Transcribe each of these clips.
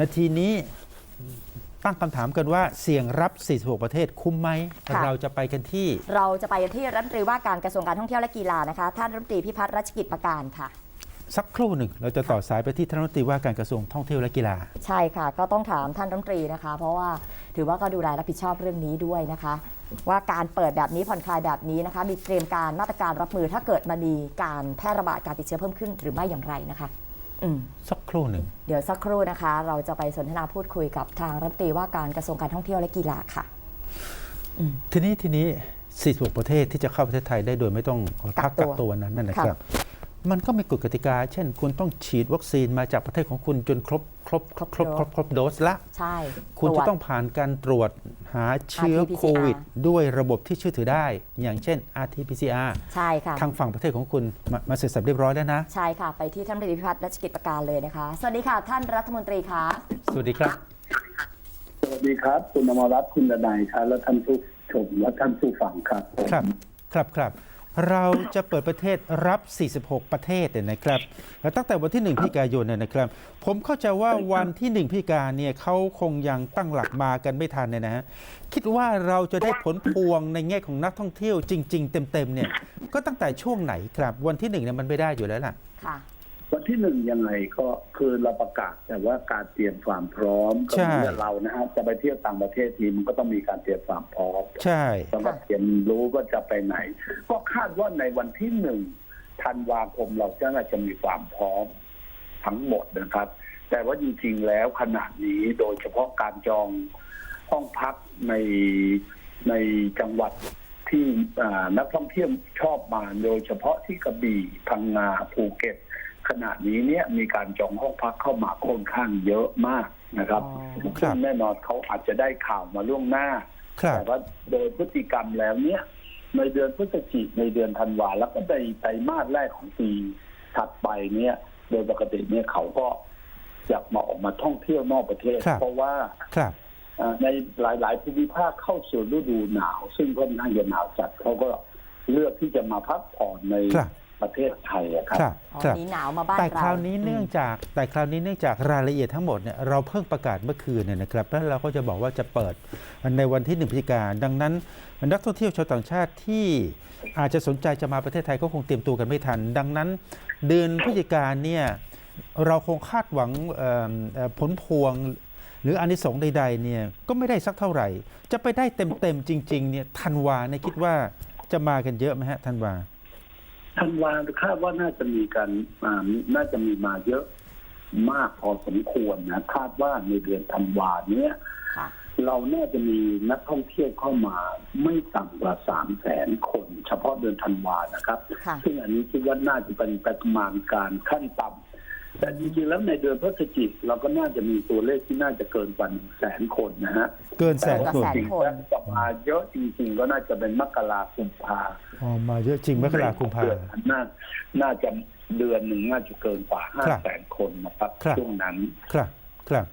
นาทีนี้ตั้งคำถามกันว่าเสี่ยงรับ 46 ประเทศคุ้มไหม ค่ะ เราจะไปกันที่ เราจะไปที่รัฐมนตรีว่าการกระทรวงการท่องเที่ยวและกีฬานะคะ ท่านรัฐมนตรีพิพัฒน์รัชกิจประการค่ะ สักครู่หนึ่ง เราจะต่อสายไปที่ท่านรัฐมนตรีว่าการกระทรวงท่องเที่ยวและกีฬา ใช่ค่ะ ก็ต้องถามท่านรัฐมนตรีนะคะ เพราะว่าถือว่าก็ดูแลรับผิดชอบเรื่องนี้ด้วยนะคะ ว่าการเปิดแบบนี้ผ่อนคลายแบบนี้นะคะ มีเตรียมการมาตรการรับมือถ้าเกิดมันมีการแพร่ระบาดการติดเชื้อเพิ่มขึ้นหรือไม่อย่างไรนะคะอืม สักครู่หนึ่ง เดี๋ยวสักครู่นะคะ เราจะไปสนทนาพูดคุยกับทางรัฐมนตรีว่าการกระทรวงการท่องเที่ยวและกีฬาค่ะทีนี้ทีนี้46ประเทศที่จะเข้าประเทศไทยได้โดยไม่ต้องพักกักักกตัตัววนั้นนั่นนะครับ มันก็มีกฎกติกา เช่น คุณต้องฉีดวัคซีนมาจากประเทศของคุณจนครบครบครบครบครบครบโดสละ ใช่ คุณตรวจะจต้องผ่านการตรวจหาเชื้อ RT-PCR โควิด ด้วยระบบที่เชื่อถือได้ อย่างเช่น RT-PCR ใช่ค่ะ ทางฝั่งประเทศของคุณมามาเสร็จสับเรียบร้อยแล้วนะ ใช่ค่ะ ไปที่ท่านรัฐมนตรีพิพัฒน์รัชกิจประการเลยนะคะ สวัสดีค่ะ ท่านรัฐมนตรีคะสวัสดีครับ สวัสดีครับ คุณอมรรัตน์คุณดนายครับและท่านผู้ชมและท่านผู้ฟังครับผม ครับ ครับครับ เราจะเปิดประเทศรับ 46 ประเทศเนี่ยนะครับตั้งแต่วันที่ 1 พิกายนเนี่ยนะครับ ผมเข้าใจว่าวันที่ 1 พิกาเนี่ยเขาคงยังตั้งหลักมากันไม่ทันเนี่ยนะฮะคิดว่าเราจะได้ผลพวงในแง่ของนักท่องเที่ยวจริง ๆ เต็มๆเนี่ยก็ตั้งแต่ช่วงไหนครับวันที่หนึ่งเนี่ยมันไม่ได้อยู่แล้วล่ะค่ะ วันที่หนึ่งยังไงก็คือเราประกาศแต่ว่าการเตรียมความพร้อมก็ใช่เหมือนเรานะฮะจะไปเที่ยวต่างประเทศทีมันก็ต้องมีการเตรียมความพร้อมใช่สำหรับเตรียมรู้ว่าจะไปไหน ก็คาดว่าในวันที่หนึ่งธันวาคมเราจะน่าจะมีความพร้อมทั้งหมดนะครับ แต่ว่าจริงๆแล้วขนาดนี้โดยเฉพาะการจองห้องพักในในจังหวัดที่อ่านักท่องเที่ยวชอบมาโดยเฉพาะที่กระบี่พังงาภูเก็ต ขณะนี้เนี่ยมีการจองห้องพักเข้ามาค่อนข้างเยอะมากนะครับอ๋อครัซึ่บงแน่นอนเขาอาจจะได้ข่าวมาล่วงหน้าครับแต่ว่าโดยพฤติกรรมแล้วเนี่ยในเดือนพฤศจิกในเดือนธันวาแล้วก็ในไตรมาสแรกของปีถัดไปเนี่ย โดยปกติเนี่ยเขาก็อยากมาออกมาท่องเที่ยวนอกประเทศครับเพราะว่าครับอ่าในหลาย ๆ ภูมิภาคเข้าสู่ฤดูหนาว ซึ่งค่อนข้างจะหนาวจัดเขาก็เลือกที่จะมาพักผ่อนในครับ ประเทศไทยอะครับ ครับอ๋อครับ หนีหนาวมาบ้านแต่เรา คราวนี้เนื่องจากแต่คราวนี้เนื่องจากรายละเอียดทั้งหมดเนี่ยเราเพิ่งประกาศเมื่อคืนเนี่ยนะครับแล้วเราก็จะบอกว่าจะเปิดในวันที่หนึ่งพฤศจิกาดังนั้น นักท่องเที่ยวชาวต่างชาติที่อาจจะสนใจจะมาประเทศไทยก็คงเตรียมตัวกันไม่ทัน ดังนั้น เดือนพฤศจิกาเนี่ยเราคงคาดหวังเอ่อเอ่อผลพวง หรืออานิสงส์ใดๆเนี่ยก็ไม่ได้สักเท่าไหร่ จะไปได้เต็มๆจริงๆเนี่ยธันวาเนี่ยคิดว่าจะมากันเยอะไหมฮะธันวา ธันวาคาดว่าน่าจะมีการอ่าน่าจะมีมาเยอะมากพอสมควรนะคาดว่าในเดือนธันวาเนี้ยค่ะเราน่าจะมีนักท่องเที่ยวเข้ามาไม่ต่ำกว่าสามแสนคน เฉพาะเดือนธันวานะครับค่ะซึ่งอันนี้คิดว่าน่าจะเป็นประมาณการขั้นต่ำ แต่จริงๆแล้วในเดือนพฤศจิกเราก็น่าจะมีตัวเลขที่น่าจะเกินกว่าหนึ่งแสนคนนะฮะเกินแสนเกินคนแสนจริงๆแล้วจะมาเยอะจริงๆ ก็น่าจะเป็นมกราคมพาอ๋อมาเยอะจริงมกราคมพา เดือนน่าน่าจะเดือนหนึ่งน่าจะเกินกว่าห้าครับแสนคนนะครับครับ ช่วงนั้น ครับครับ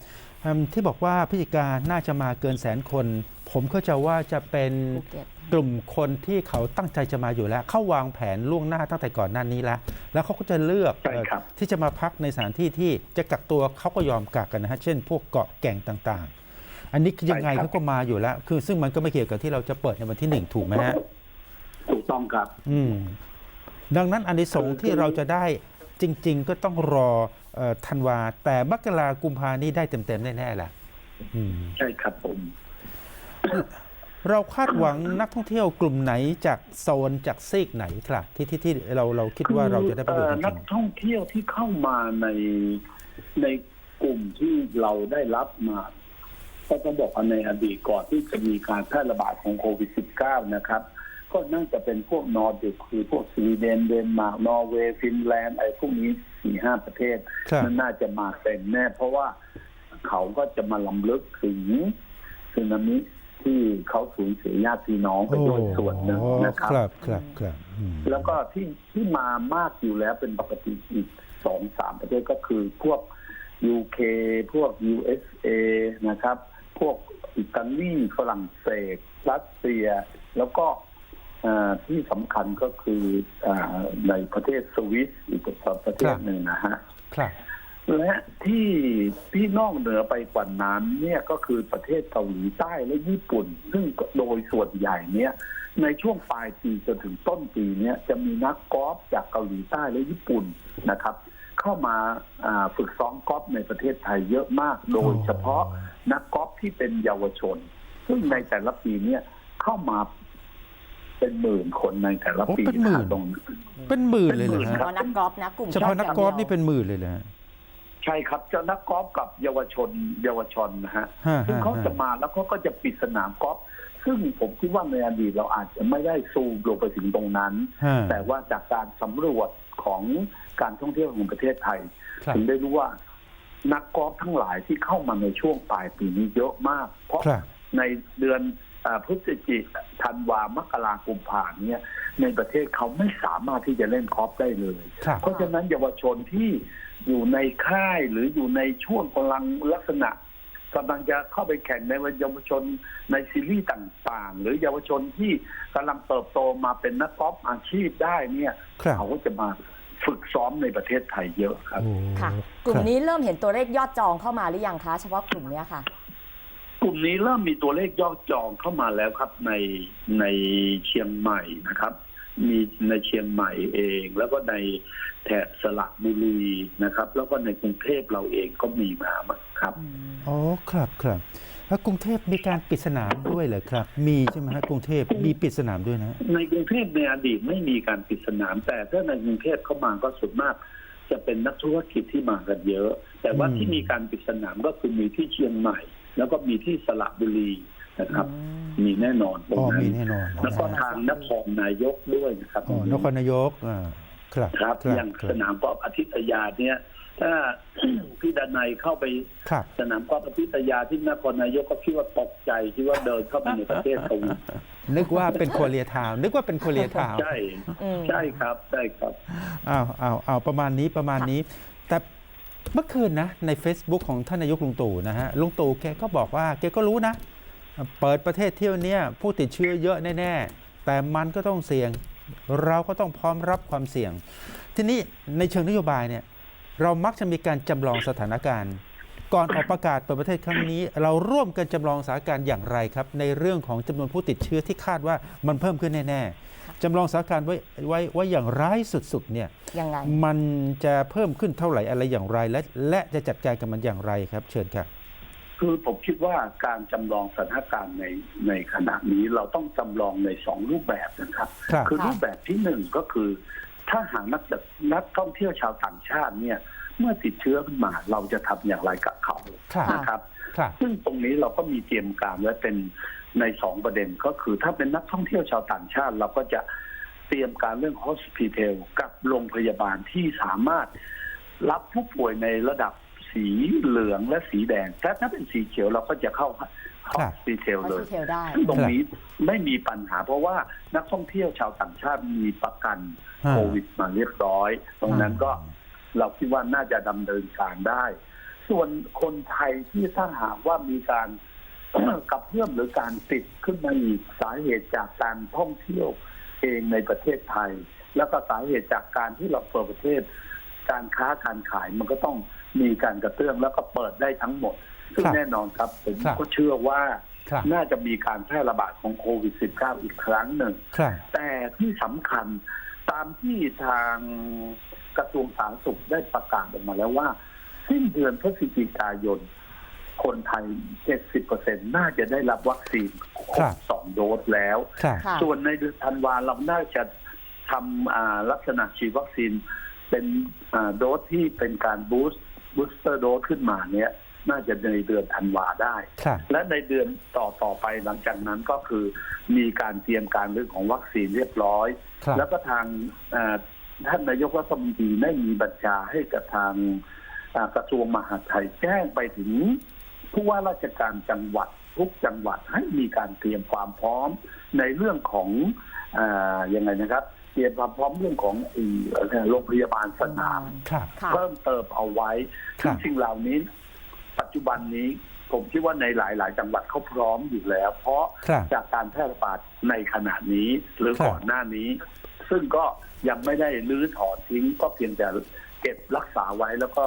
อืมที่บอกว่าพฤศจิกาน่าจะมาเกินแสนคน ผมเข้าใจว่าจะเป็นภูเก็ต กลุ่มคนที่เขาตั้งใจจะมาอยู่แล้ว เขาวางแผนล่วงหน้าตั้งแต่ก่อนหน้านี้แล้ว แล้วเขาก็จะเลือกใช่ครับเอ่อที่จะมาพักในสถานที่ที่จะกักตัวเขาก็ยอมกักกันนะฮะเช่น พวกเกาะแก่งต่าง ๆ อันนี้คือยังไงเขาก็มาอยู่แล้ว คือซึ่งมันก็ไม่เกี่ยวกับที่เราจะเปิดในวันที่หนึ่งถูกไหมฮะถูกต้องครับ อืมดังนั้นอันนี้สงส์ที่เราจะได้จริง ๆ ก็ต้องรอเอ่อธันวาแต่มกรากุมภานี่ได้เต็มๆแน่ๆแหละอืมใช่ครับผม เราคาดหวังนักท่องเที่ยวกลุ่มไหนจากโซนจากซีกไหนครับที่ที่ที่เราเราคิดว่าเราจะได้ประโยชน์จเอ่อนัริกงท่องเที่ยวที่เข้ามาในในกลุ่มที่เราได้รับมา ก็ต้องบอกว่าในอดีตก่อนที่จะมีการแพร่ระบาดของโควิด -19 นะครับ ก็น่าจะเป็นพวกนอร์ดิกคือพวกสวีเดนเดนมาร์กนอร์เวย์ฟินแลนด์ไอ้พวกนี้สี่ห้าประเทศ ๆครับ มันน่าจะมาเต็มแน่เพราะว่าเขาก็จะมาลำลึกถึงสึนามิ ที่เขาสูญเสียญาติพี่น้องไปด้วยส่วนหนึ่งนะครับ ครับครับครับอืมแล้วก็ที่ที่มามากอยู่แล้วเป็นปกติอีกสองสามประเทศก็คือพวก UK พวก USA นะครับ พวกอิตาลีฝรั่งเศสรัสเซีย แล้วก็อ่าที่สำคัญก็คืออาในประเทศสวิสอีกประเทศหนึ่งนะฮะครับ และที่ที่นอกเหนือไปกว่านั้นเนี่ยก็คือประเทศเกาหลีใต้และญี่ปุ่น ซึ่งโดยส่วนใหญ่เนี่ย ในช่วงปลายปีจนถึงต้นปีเนี่ยจะมีนักกอล์ฟจากเกาหลีใต้และญี่ปุ่นนะครับ เข้ามาอ่าฝึกซ้อมกอล์ฟในประเทศไทยเยอะมาก โดยเฉพาะนักกอล์ฟที่เป็นเยาวชน ซึ่งในแต่ละปีเนี่ยเข้ามาเป็นหมื่นคนในแต่ละโอ้ปีเป็นหมื่นะครับตรงเป็นหมื่นเลยเหรอเป็นหมื่นเฉฮะพาะนักกอล์ฟนะกลุ่มเฉพาะนักกอล์ฟนี่ย่างดียวเป็นหมื่นเลยเหรอฮะ ใช่ครับเจ้านักกอล์ฟกับเยาวชน เยาวชนนะฮะฮะซึ่งเขาฮะจะมาแล้วเขาก็จะปิดสนามกอล์ฟซึ่งผมคิดว่าในอดีตเราอาจจะไม่ได้ซูมลงไปถึงตรงนั้น ฮะ แต่ว่าจากการสำรวจของการท่องเที่ยวของประเทศไทย ครับ ถึงได้รู้ว่านักกอล์ฟทั้งหลายที่เข้ามาในช่วงปลายปีนี้เยอะมาก เพราะ ครับ ในเดือนอ่าพฤศจิกธันวามกรากุมภาเนี่ยในประเทศเขาไม่สามารถที่จะเล่นกอล์ฟได้เลย ครับ เพราะฉะนั้นเยาวชนที่ อยู่ในค่ายหรืออยู่ในช่วงกำลังลักษณะกำลังจะเข้าไปแข่งในวันเยาวชนในซีรีส์ต่างๆ หรือเยาวชนที่กำลังเติบโตมาเป็นนักกอล์ฟอาชีพได้เนี่ยครับเขาก็จะมาฝึกซ้อมในประเทศไทยเยอะครับโอ้ค่ะกลุ่คมรับนี้เริ่มเห็นตัวเลขยอดจองเข้ามาหรือยังคะเฉพาะกลุ่มเนี้ยค่ะ กลุ่มนี้เริ่มมีตัวเลขยอดจองเข้ามาแล้วครับในในเชียงใหม่นะครับ มีในเชียงใหม่เอง แล้วก็ในแถบสระบุรีนะครับ แล้วก็ในกรุงเทพเราเองก็มีมาครับอ๋อครับครับแล้วกรุงเทพมีการปิดสนามด้วยเหรอครับ มีใช่ไหมฮะกรุงเทพมีปิดสนามด้วยนะ ในกรุงเทพในอดีตไม่มีการปิดสนาม แต่ถ้าในกรุงเทพเข้ามาก็ส่วนมาก จะเป็นนักธุรกิจที่มากันเยอะ แต่ว่าอืมที่มีการปิดสนามก็คือมีที่เชียงใหม่ แล้วก็มีที่สระบุรี นะครับ มีแน่นอนตรงอ๋อนั้นมีแน่นอนแล้วก็ทางนครนายกด้วยนะครับ อ๋อนครนายกอ่าครับครับครับอย่างครัสบนามกอล์ฟอาทิตยาเนี่ย ถ้า พี่ดนัยเข้าไปครับ สนามกอล์ฟอาทิตยาที่นครนายกก็คิดว่าตกใจคิดว่าเดินเข้าไปในประเทศเขานึกว่าเป็นโคเรียทาวน์นึกว่าเป็นโคเรียทาวน์ใช่อืม ใช่ครับใช่ครับ อ้าวอ้าวอ้าวประมาณนี้ประมาณนี้ แต่เมื่อคืนนะ ใน Facebook ของท่านนายกลุงตู่นะฮะลุงตู่แกก็บอกว่าแกก็รู้นะ เปิดประเทศเที่ยวเนี้ยผู้ติดเชื้อเยอะแน่ ๆ แต่มันก็ต้องเสี่ยง เราก็ต้องพร้อมรับความเสี่ยง ทีนี้ในเชิงนโยบายเนี่ยเรามักจะมีการจำลองสถานการณ์ ก่อนออกประกาศเปิดประเทศครั้งนี้ เราร่วมกันจำลองสถานการณ์อย่างไรครับ ในเรื่องของจำนวนผู้ติดเชื้อที่คาดว่ามันเพิ่มขึ้นแน่ๆจำลองสถานการณ์ไว้ไว้ไว้อย่างร้ายสุดๆเนี่ยยังไงมันจะเพิ่มขึ้นเท่าไหร่อะไรอย่างไร และและจะจัดการกับมันอย่างไรครับ เชิญครับ คือผมคิดว่าการจำลองสถานการณ์ในในขณะนี้เราต้องจำลองในสองรูปแบบนะครับครับคือค่ะรูปแบบที่หนึ่งก็คือ ถ้าหากนักจัดนักท่องเที่ยวชาวต่างชาติเนี่ย เมื่อติดเชื้อขึ้นมาเราจะทำอย่างไรกับเขาครับนะครับครับ ซึ่งตรงนี้เราก็มีเตรียมการไว้เป็นในสองประเด็นก็คือ ถ้าเป็นนักท่องเที่ยวชาวต่างชาติ เราก็จะเตรียมการเรื่อง hospital กับโรงพยาบาลที่สามารถรับผู้ป่วยในระดับ สีเหลืองและสีแดงแต่ถ้าเป็นสีเขียวเราก็จะเข้า hospital เลย hospital ได้ซึ่งตรงนี้ไม่มีปัญหา เพราะว่านักท่องเที่ยวชาวต่างชาติมีประกันอ่าโควิดมาเรียบร้อย ตรงนั้นก็เราคิดว่าน่าจะดำเนินการได้ ส่วนคนไทยที่ถ้าหากว่ามีการกับเพื่อมหรือการติดขึ้นมาอีกสาเหตุจากการท่องเที่ยวเองในประเทศไทย แล้วก็สาเหตุจากการที่เราเปิดประเทศ การค้าการขายมันก็ต้องมีการกระเตื้องแล้วก็เปิดได้ทั้งหมด ซึ่งครับแน่นอนครับผมครับก็เชื่อว่าครับน่าจะมีการแพร่ระบาดของโควิด -19 อีกครั้งหนึ่งครับแต่ที่สำคัญตามที่ทางกระทรวงสาธารณสุขได้ประกาศออกมาแล้วว่าสิ้นเดือนพฤศจิกายน คนไทย 70%น่าจะได้รับวัคซีนครครับบสองโดสแล้วครับค่ะส่วนในเดือนธันวาเราน่าจะทำอ่าลักษณะฉีดวัคซีน เป็นอ่าโดสที่เป็นการบูสต์บูสเตอร์โดสขึ้นมาเนี้ยน่าจะในเดือนธันวาได้ครับและในเดือนต่อต่อไปหลังจากนั้นก็คือมีการเตรียมการเรื่องของวัคซีนเรียบร้อยครับแล้วก็ทางเอ่อท่านนายกรัฐมนตรีได้มีบัญชาให้กับทางอ่ากระทรวงมหาดไทยแจ้งไปถึงผู้ว่าราชการจังหวัดทุกจังหวัดให้มีการเตรียมความพร้อมในเรื่องของอายังไงนะครับเตรียมความพร้อมเรื่องของไอ้เอ่อโรงพยาบาลสนามครับค่ะเพิ่มเติมเอาไว้ครัซึ่งบสิ่งเหล่านี้ ปัจจุบันนี้ผมคิดว่าในหลาย ๆ จังหวัดเขาพร้อมอยู่แล้ว เพราะครับจากการแพร่ระบาดในขณะนี้หรือครับก่อนหน้านี้ ซึ่งก็ยังไม่ได้รื้อถอนทิ้ง ก็เพียงแต่เก็บรักษาไว้แล้วก็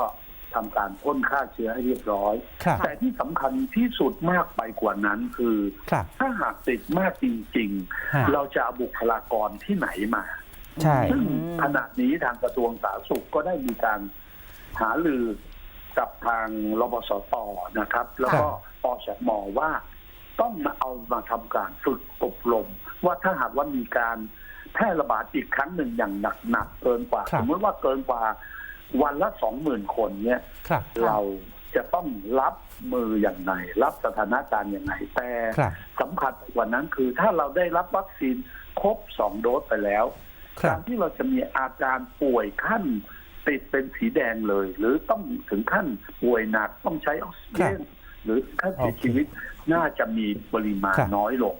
ทำการพ่นฆ่าเชื้อให้เรียบร้อยครับแต่ที่สำคัญที่สุดมากไปกว่านั้นคือครับถ้าหากติดมากจริงฮะๆเราจะเอาบุคลากรที่ไหนมา ใช่ซึ่งอืมขณะนี้ทางกระทรวงสาธารณสุขก็ได้มีการหาลือกับทางรบสตนะครับ แล้วก็อชมว่าต้องมาเอามาทำการฝึกอบรม ว่าถ้าหากว่ามีการแพร่ระบาดอีกครั้งหนึ่งอย่างหนักๆเกินกว่าครัสบมมติว่าเกินกว่าวันละสองหมื่นคนเนี่ยครับเราจะต้องรับมืออย่างไรรับสถานการณ์อย่างไรแต่ครับสำคัญกว่านั้นคือถ้าเราได้รับวัคซีนครบสองโดสไปแล้วครั กาบรที่เราจะมีอาการป่วยขั้นติดเป็นสีแดงเลย หรือต้องถึงขั้นป่วยหนักต้องใช้ออกซิเจนหรือขั้นเสียชีวิตน่าจะมีปริมาณครับน้อยลง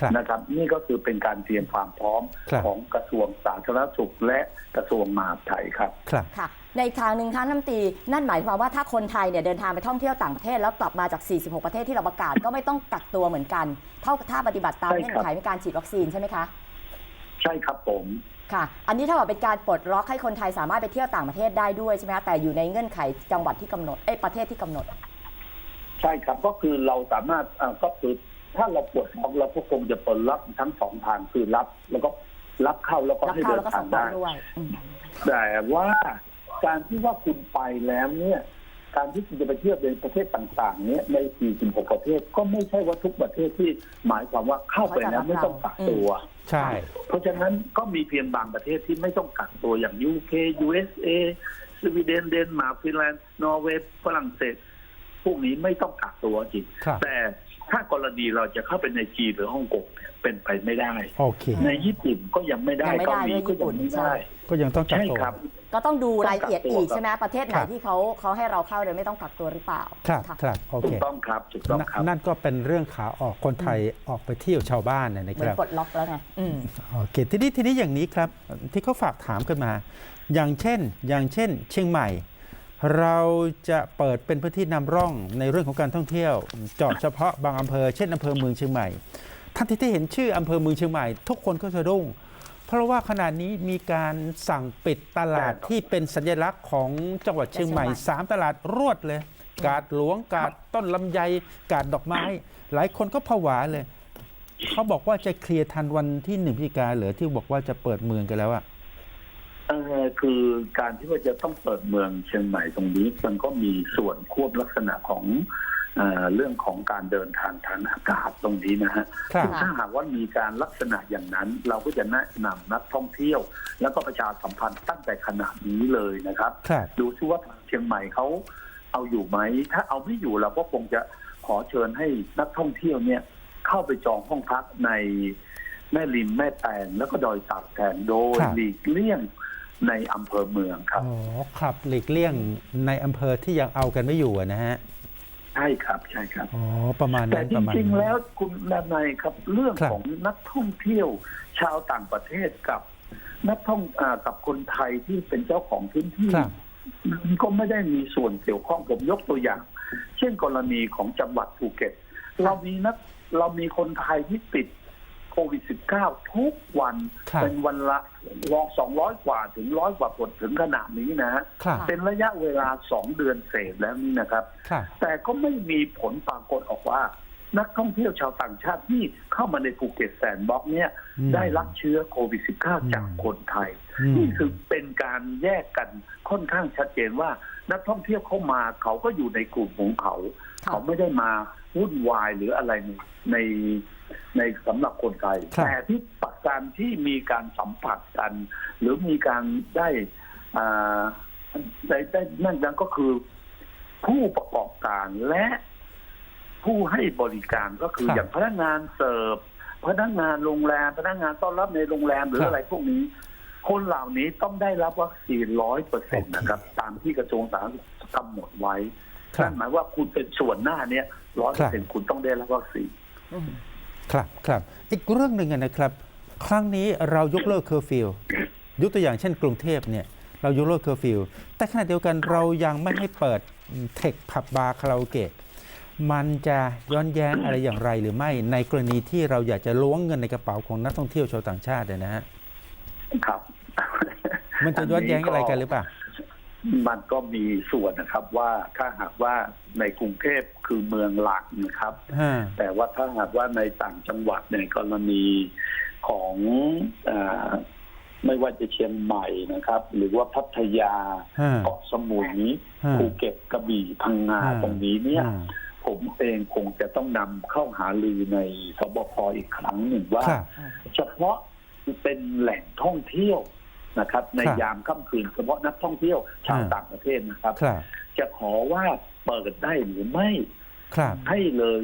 ครับนะครับ นี่ก็คือเป็นการเตรียมความพร้อมครับของกระทรวงสาธารณสุขและกระทรวงมหาดไทยครับครับค่ะ ในอีกทางหนึ่งท่านรัฐมนตรีนั่นหมายความว่าถ้าคนไทยเนี่ยเดินทางไปท่องเที่ยวต่างประเทศแล้วกลับมาจาก 46 ประเทศที่เราประกาศก็ไม่ต้องกักตัวเหมือนกัน เท่ากับถ้าปฏิบัติตามใช่เงื่ครัอบนไขในการฉีดวัคซีนใช่ไหมคะ ใช่ครับผม ค่ะ อันนี้เท่ากับเป็นการปลดล็อกให้คนไทยสามารถไปเที่ยวต่างประเทศได้ด้วยใช่ไหมคะแต่อยู่ในเงื่อนไขจังหวัดที่กำหนดเอ้ประเทศที่กำหนด ใช่ครับก็คือเราสามารถอ่าก็คือถ้าเราปวดท้องเราก็คงจะปิดรับทั้งสองทางคือรับ แล้วก็รับเข้าแล้วก็ให้เดินทางได้แต่ว่าการที่ว่าคุณไปแล้วเนี่ย การที่คุณจะไปเที่ยวในประเทศต่างๆ เนี่ยใน 46 ประเทศก็ไม่ใช่ว่าทุกประเทศที่หมายความว่าเข้าไปแล้วไม่ต้องกักตัว ใช่ เพราะฉะนั้นก็มีเพียงบางประเทศที่ไม่ต้องกักตัวอย่าง UK USA สวีเดนเดนมาร์กฟินแลนด์นอร์เวย์ฝรั่งเศส พวกนี้ไม่ต้องกักตัวจริงครับแต่ถ้ากรณีเราจะเข้าไปในจีนหรือฮ่องกงเนี่ยเป็นไปไม่ได้โอเคในญี่ปุ่นก็ยังไม่ได้ยังไม่ได้เกาหลีด้วยก็ญี่ปุ่ยังนไม่ใช่ได้ ก็ยังต้องจับใช่ตัวครับ ก็ต้องดูรายละเอียดอีกต้องกักตัวใช่ไหมประเทศไหนครับที่เขาเขาให้เราเข้าโดยไม่ต้องกักตัวหรือเปล่าครับค่ะครับโอถูเคกต้องครับถูกต้องนั่นครับ นั่นก็เป็นเรื่องขาออกคนไทยออกไปเที่ยวชาวบ้านนะนะเหมืคอนรับปลดล็อกแล้วไงอืมโอเคทีนี้ทีนี้อย่างนี้ครับที่เขาฝากถามกันมา อย่างเช่น อย่างเช่น เชียงใหม่ เราจะเปิดเป็นพื้นที่นำร่องในเรื่องของการท่องเที่ยวเจาะเฉพาะบางอำเภอเช่นอำเภอเมืองเชียงใหม่ทันทีที่เห็นชื่ออำเภอเมืองเชียงใหม่ ทุกคนก็สะดุ้ง เพราะว่าขณะนี้มีการสั่งปิดตลาดที่เป็นสัญลักษณ์ของจังหวัดเชียงใหม่สามตลาดรวดเลย กาดหลวงกาดต้นลำไยกาดดอกไม้ หลายคนก็ผวาเลย เขาบอกว่าจะเคลียร์ทันวันที่หนึ่งพฤศจิกาเหรือที่บอกว่าจะเปิดเมืองกันแล้วอะเออคือการที่ว่าจะต้องเปิดเมืองเชียงใหม่ตรงนี้ มันก็มีส่วนควบลักษณะของ เออเรื่องของการเดินทางทางอากาศตรงนี้นะฮะครับซึ่งถ้าหากว่ามีการลักษณะอย่างนั้น เราก็จะแนะนำนักท่องเที่ยว แล้วก็ประชาสัมพันธ์ตั้งแต่ขณะนี้เลยนะครับครับดูซิว่าทางเชียงใหม่เขาเอาอยู่ไหม ถ้าเอาไม่อยู่เราก็คงจะขอเชิญให้นักท่องเที่ยวเนี่ยเข้าไปจองห้องพักในแม่ริมแม่แตงแล้วก็ดอยตากแตนโดยครับหลีกเลี่ยงในอำเภอเมืองครับ อ๋อ ครับ หลีกเลี่ยงในอำเภอที่ยังเอากันไม่อยู่อะนะฮะ ใช่ครับใช่ครับอ๋อประมาณแต่นั้นจประมาณริงนั้นๆแล้วคุณดานายครับเรื่องครับ ของนักท่องเที่ยวชาวต่างประเทศกับ นักท่องอากับคนไทยที่เป็นเจ้าของพื้นที่ครับ มันก็ไม่ได้มีส่วนเกี่ยวข้องผมยกตัวอย่าง เช่นกรณีของจังหวัดภูเก็ต เรามีนักเรามีคนไทยที่ติด โควิด -19 ทุกวันครับเป็นวันละรองสองร้อยกว่าถึงร้อยกว่าคนถึงขนาดนี้นะฮะครับ เป็นระยะเวลาสองเดือนเศษแล้วนี่นะครับ ครับ แต่ก็ไม่มีผลปรากฏออกว่า นักท่องเที่ยวชาวต่างชาติที่เข้ามาในภูเก็ตแซนด์บ็อกซ์เนี่ยอืมได้รับเชื้อโควิด -19 จากคนไทย อืม นี่คือเป็นการแยกกันค่อนข้างชัดเจนว่า นักท่องเที่ยวเข้ามาเขาก็อยู่ในกลุ่มของเขา ค่ะ เขาไม่ได้มาวุ่นวายหรืออะไรในใน สำหรับคนไทยครับ แต่ที่ประการที่มีการสัมผัสกัน หรือมีการได้อ่าได้ได้นั่นนั่นก็คือ ผู้ประกอบการและผู้ให้บริการก็คือครับอย่างพนักงานเสิร์ฟพนักงานโรงแรม พนักงานต้อนรับในโรงแรมหรือครับ อะไรพวกนี้ คนเหล่านี้ต้องได้รับวัคซีนร้อยเปอร์เซ็นต์นะครับ ตามที่กระทรวงสาธารณสุขกำหนดไว้ ครับ นั่นหมายว่าคุณเป็นส่วนหน้าเนี่ยร้อยเปอร์เซ็นต์คุณต้องได้รับวัคซีน อืม ครับครับอีกเรื่องหนึ่งอะนะครับ ครั้งนี้เรายกเลิกเคอร์ฟิวยกตัวอย่างเช่นกรุงเทพเนี่ยเรายกเลิกเคอร์ฟิวแต่ขณะเดียวกันเรายังไม่ให้เปิดเทคผับบาร์คาราโอเกะมันจะย้อนแย้งอะไรอย่างไรหรือไม่ในกรณีที่เราอยากจะล้วงเงินในกระเป๋าของนักท่องเที่ยวชาวต่างชาติเนี่ยนะฮะครับ มันจะย้อนแย้งอะไรกันหรือเปล่า มันก็มีส่วนนะครับว่าถ้าหากว่าในกรุงเทพคือเมืองหลักนะครับฮะแต่ว่าถ้าหากว่าในต่างจังหวัดในกรณีของอาไม่ว่าจะเชียงใหม่นะครับ หรือว่าพัทยาฮะเกาะสมุยฮะภูเก็ตกระบี่พังงาฮะตรงนี้เนี่ยฮะผมเองคงจะต้องนำเข้าหาลือในสบคอีกครั้งหนึ่งว่าครับเฉพาะเป็นแหล่งท่องเที่ยว นะครับ ในครับยามค่ำคืนเฉพาะนักท่องเที่ยวชาวฮะต่างประเทศนะครับ ครับจะขอว่าเปิดได้หรือไม่ครับให้เลย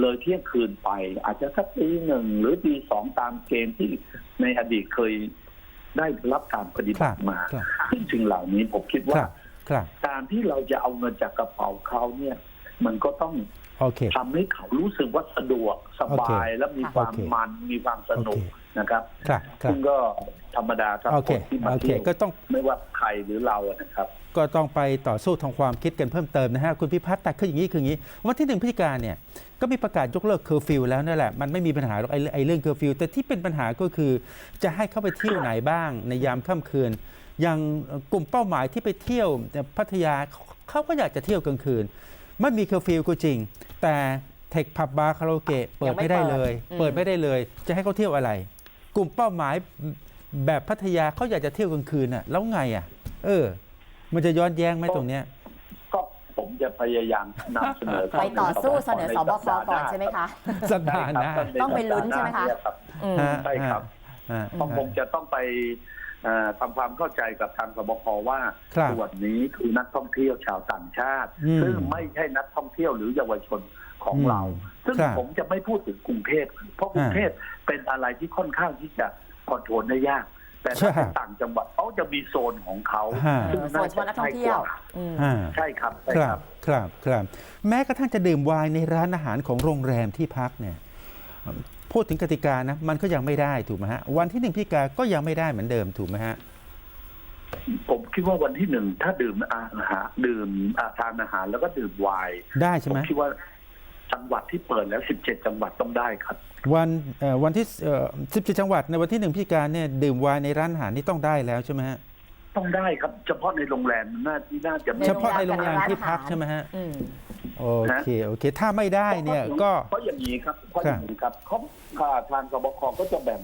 เลยเที่ยงคืนไป อาจจะสักตีหนึ่งหรือตีสองตามเกณฑ์ที่ในอดีตเคยได้รับการปฏิคบัรับติมาครับซึ่งสิ่งเหล่านี้ผมคิดคว่า รับครับการที่เราจะเอาเงินจากกระเป๋าเขาเนี่ย มันก็ต้องโอเค ทำให้เขารู้สึกว่าสะดวกสบายและมีความโอเคมันมีความสนุก โอเค นะครับครับครับซึ่งก็ธรรมดาครับโอเคคนที่มาโอเคเที่ยวก็ต้อง ไม่ว่าใครหรือเราอะนะครับ ก็ต้องไปต่อสู้ทางความคิดกันเพิ่มเติมนะฮะ คุณพิพัฒน์แต่คืออย่างนี้คืออย่างนี้ วันที่หนึ่งพฤศจิกาเนี่ยก็มีประกาศยกเลิกเคอร์ฟิวแล้วนั่นแหละ มันไม่มีปัญหาหรอกไอ้ไอ้เรื่องเคอร์ฟิวแต่ที่เป็นปัญหาก็คือ จะให้เข้าไปเที่ยวไหนบ้างในยามค่ำคืน อย่างกลุ่มเป้าหมายที่ไปเที่ยวพัทยาเขาก็อยากจะเที่ยวกลางคืนไม่มีเคอร์ฟิวก็จริง แต่เทคผับบาร์คาราโอเกะเปิดไม่ได้เลยอืมเปิดไม่ได้เลย จะให้เขาเที่ยวอะไร กลุ่มเป้าหมายแบบพัทยาเขาอยากจะเที่ยวกลางคืนน่ะ แล้วไงอะ เออ มันจะย้อนแย้งไหมตรงเนี้ยก็ผมจะพยายามนำเสนอไปต่อสู้เสนอสบคก่อนใช่ไหมคะสัปดาห์หน้าต้องไปลุ้นใช่ไหมคะ รับ อืม ฮะ ใช่ครับฮะต้องคงจะต้องไปเอ่อทำความเข้าใจกับทางสบคว่าครับส่วนนี้คือนักท่องเที่ยวชาวต่างชาติ อืม ซึ่งไม่ใช่นักท่องเที่ยวหรือเยาวชน ของอืมเรา ซึ่งครับผมจะไม่พูดถึงกรุงเทพเพราะกรุงเทพเป็นอะไรที่ค่อนข้างที่จะคอนโทรลได้ยาก แต่ถ้าเป็นต่างจังหวัดเขาจะมีโซนของเขาฮะ ซึ่งส่วนเฉพาะนักท่องเที่ยวอืมฮะใช่ครับใช่คครัรับบ ครับครับ แม้กระทั่งจะดื่มไวน์ในร้านอาหารของโรงแรมที่พักเนี่ยพูดถึงกติกานะ มันก็ยังไม่ได้ถูกไหมฮะ วันที่หนึ่งพฤศจิกาก็ยังไม่ได้เหมือนเดิมถูกไหมฮะ ผมคิดว่าวันที่หนึ่งถ้าดื่มอาหารดื่มอาทานอาหารแล้วก็ดื่มไวน์ได้ใช่ผมไหมคิดว่า จังหวัดที่เปิดแล้ว 17 จังหวัดต้องได้ครับ วันเอ่อวันที่สิบเจ็ดจังหวัดในวันที่หนึ่งพฤศจิกาเนี่ยดื่มไวน์ในร้านอาหารนี่ต้องได้แล้วใช่ไหมฮะต้องได้ครับ เฉพาะในโรงแรมน่าที่น่าจะไม่เฉพาะในโรงแรมที่พักใช่ไหมฮะอืม โอเคโอเค ถ้าไม่ได้เนี่ยก็ เพราะอย่างนี้ครับเพราะอย่างนี้ครับเขาค่าทางสบคก็จะแบ่ง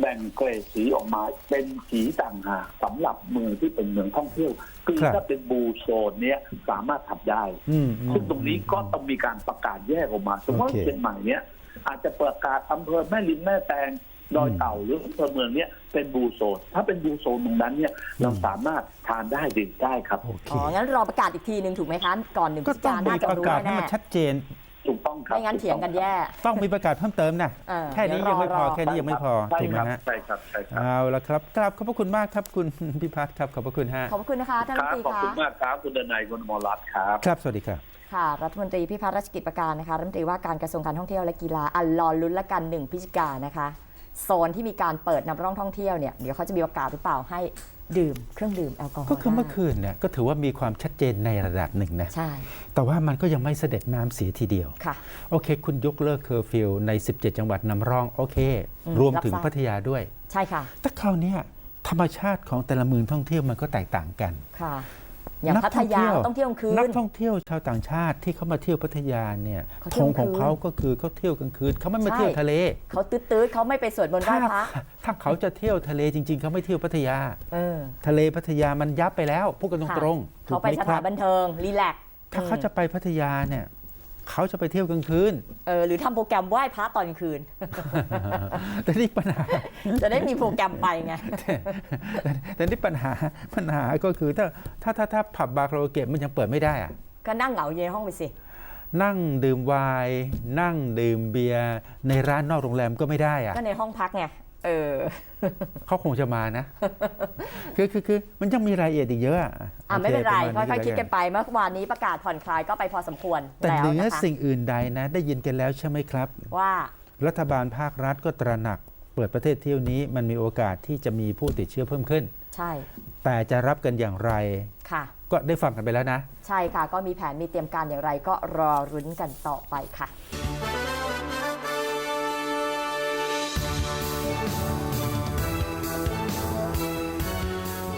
แบ่งเกรดสีออกมาเป็นสีต่างหากสำหรับเมืองที่เป็นเมืองท่องเที่ยว คือครับถ้าเป็นบูโซนเนี้ยสามารถทำได้อืมอืมซึ่งตรงนี้ก็ต้องมีการประกาศแยกออกมาสมมติว่าโอเคเชียงใหม่เนี้ยอาจจะประกาศอำเภอแม่ริมแม่แตงดอยอืมเต่าหรืออำเภอเมืองเนี้ยเป็นบูโซน ถ้าเป็นบูโซนตรงนั้นเนี่ยเราสามารถทานได้ดื่มได้ครับ โอเค อ๋อ งั้นรอประกาศอีกทีหนึ่งถูกไหมคะ ก่อนหนึ่งพก็ฤศจิต้องกามีน่าจะประรู้กาศให้แน่มันชัดเจน ถูกต้องครับไม่งั้นเถียงกันแย่ ต้องมีประกาศเพิ่มเติมนะเออแค่นี้เดี๋ยัยวงไม่พอรอ แค่นี้ยังไม่พอใช่ถูกไหมครับฮะใช่ครับใช่ครับเอาละครับกราบขอบพระคุณมากครับคุณ พิพัฒน์ครับขอบพระคุณฮะขอบพระคุณนะคะท่านครัฐรัมบนตรีขอบคุณคะมากครับคุณดนายคุณอมรรัตน์ครับ ครับสวัสดีครับ ค่ะ รัฐมนตรีพิพัฒน์รัชกิจประการนะคะรัฐมนตรีว่าการกระทรวงการท่องเที่ยวและกีฬาอันรอลุ้นละกันหนึ่งพฤศจิกายนนะคะ โซนที่มีการเปิดนำร่องท่องเที่ยวเนี่ยเดี๋ยวเขาจะมีประกาศหรือเปล่าให้ ดื่มเครื่องดื่มแอลกอฮอล์ก็คือเมื่อได้คืนเนี่ยก็ถือว่ามีความชัดเจนในระดับหนึ่งนะใช่ แต่ว่ามันก็ยังไม่เสด็จน้ำเสียทีเดียว ค่ะ โอเค คุณยกเลิกเคอร์ฟิวใน 17 จังหวัดนำร่อง โอเค อืมรวมถึงรับทราบ พัทยาด้วย ใช่ค่ะ แต่คราวเนี้ยธรรมชาติของแต่ละเมืองท่องเที่ยวมันก็แตกต่างกัน ค่ะ อย่างนักพัทยาต้องเที่ยวกลางคืนนักท่องเที่ยวชาวต่างชาติที่เขามาเที่ยวพัทยาเนี่ยเขาธเที่ยวงของกลางคืนเขาก็คือเขาเที่ยวกลางคืนเขาไม่มาใช่เที่ยวทะเลเขาตื้อๆเขาไม่ไปสวดมนต์ไหว้ถ้าพระถ้าเขาจะเที่ยวทะเลจริง ๆเขาไม่เที่ยวพัทยาเออทะเลพัทยามันยับไปแล้วพูดกันตค่ะรงๆถูเขากไปไหมสคถารันบบันเทิงรีแลกซ์ถ้าเขาจะไปพัทยาเนี่ย เขาจะไปเที่ยวกลางคืนเออหรือทำโปรแกรมไหว้พระตอนกลางคืน แต่นี่ปัญหา จะได้มีโปรแกรมไปไงแต่แต่นี่ปัญหาปัญหาก็คือถ้าถ้าถ้าถ้าผับบาร์คาราโอเกะมันยังเปิดไม่ได้อะก็นั่งเหงาอยู่ในห้องไปสิ นั่งดื่มไวน์นั่งดื่มเบียร์ในร้านนอกโรงแรมก็ไม่ได้อะก็ในห้องพักไง เออเขาคงจะมานะ คือคือคือมันยังมีรายละเอียดอีกเยอะอะอะไม่เป็นไรโอค่ปะมาณอยๆคิดกันไปเมื่อวานนี้ประกาศผ่อนคลายก็ไปพอสมควรแต่แล้วเหนือนะคะสิ่งอื่นใดนะ ได้ยินกันแล้วใช่ไหมครับ ว่า รัฐบาลภาครัฐก็ตระหนัก เปิดประเทศเที่ยวนี้มันมีโอกาสที่จะมีผู้ติดเชื้อเพิ่มขึ้น ใช่ แต่จะรับกันอย่างไรค่ะ ก็ได้ฟังกันไปแล้วนะ ใช่ค่ะ ก็มีแผนมีเตรียมการอย่างไรก็รอรุ้นกันต่อไปค่ะ